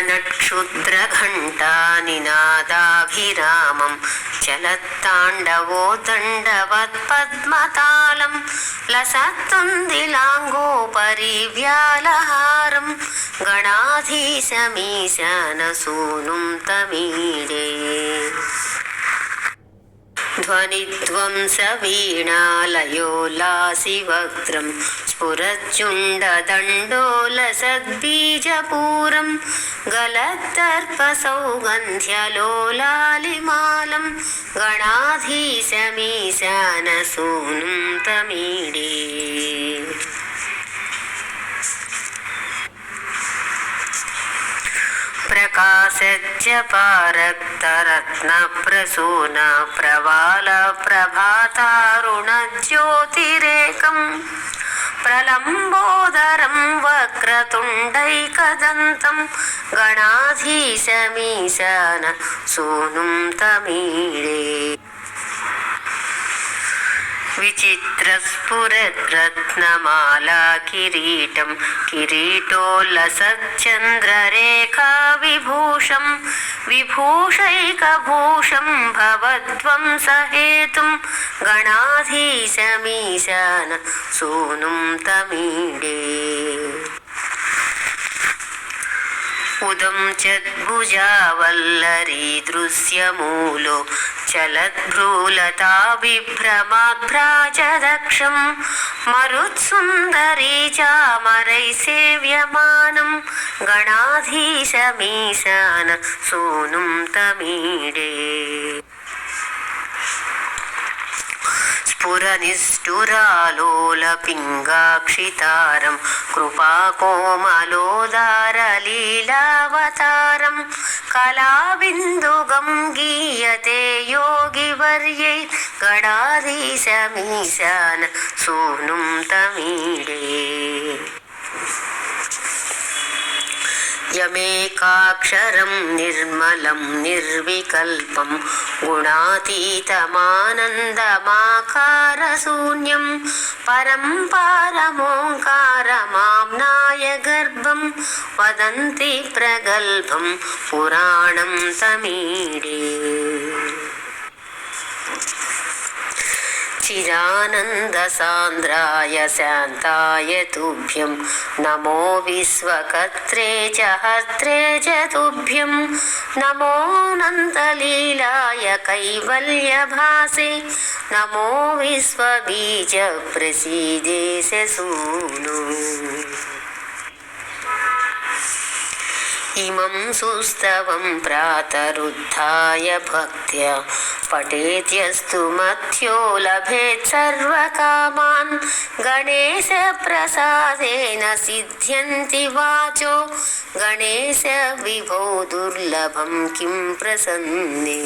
चरणक्षुद्रघण्टानिनादाभिरामं चलत्ताण्डवो दण्डवत्पद्मतालं लसत्तुन्दिलाङ्गोपरि व्यालहारं गणाधीशमीशनसूनुं ధ్వనిత్వం సవీణాలయోలాసివక్త్రం స్ఫురజ్జుండదండోలసద్బీజపూరం గలత్తర్పసౌగంధ్యలోలాలిమాలం గణాధీశమీశానసూనుం తమీడే ప్రకాశజ్జపారక్తరత్న ప్రసూన ప్రవా ప్రభాతారుణజ్యోతిరేకం ప్రలంబోదరం వక్రతుండైకదంతం గణాధీశమీశాన సోనుం తమీడే. विचित्रस्फुरद्रत्नमाला किरीटं किरीटोल्लसच्चन्द्ररेखा विभूषं विभूषैकभूषं भवद्वं सहेतुं गणाधीशमीशान सूनुं तमीडे। उदं चद्भुजावल्लरी दृश्यमूलो चलद्भ्रूलता बिभ्रमाभ्राजदक्षं मरुत्सुन्दरी चामरैः सेव्यमानं गणाधीशमीशान सूनुं तमीडे పురనిష్ఠురాలోల పింగాక్షితారం కృపాకోమలోదారలీలావతారం కళాబిందుగం గీయతే యోగివర్యై గణాధీశమీశాన సూనుం తమీడే यमेकाक्षरं निर्मलं निर्विकल्पं गुणातीतमानन्दमाकारशून्यं परं पारमोङ्कारमाम्नाय गर्भं वदन्ति प्रगल्भं पुराणं तमीडे चिरानन्दसान्द्राय शान्ताय तुभ्यं नमो विश्वकर्त्रे च हर्त्रे च तुभ्यं नमो नन्दलीलाय कैवल्यभासे नमो विश्वबीजप्रसीदे सूनु इमं सुस्तवं प्रातरुत्थाय भक्त्या पठेत्यस्तु मथ्यो लभेत् सर्वकामान् गणेशप्रसादेन सिद्ध्यन्ति वाचो गणेश विभो दुर्लभं किं प्रसन्ने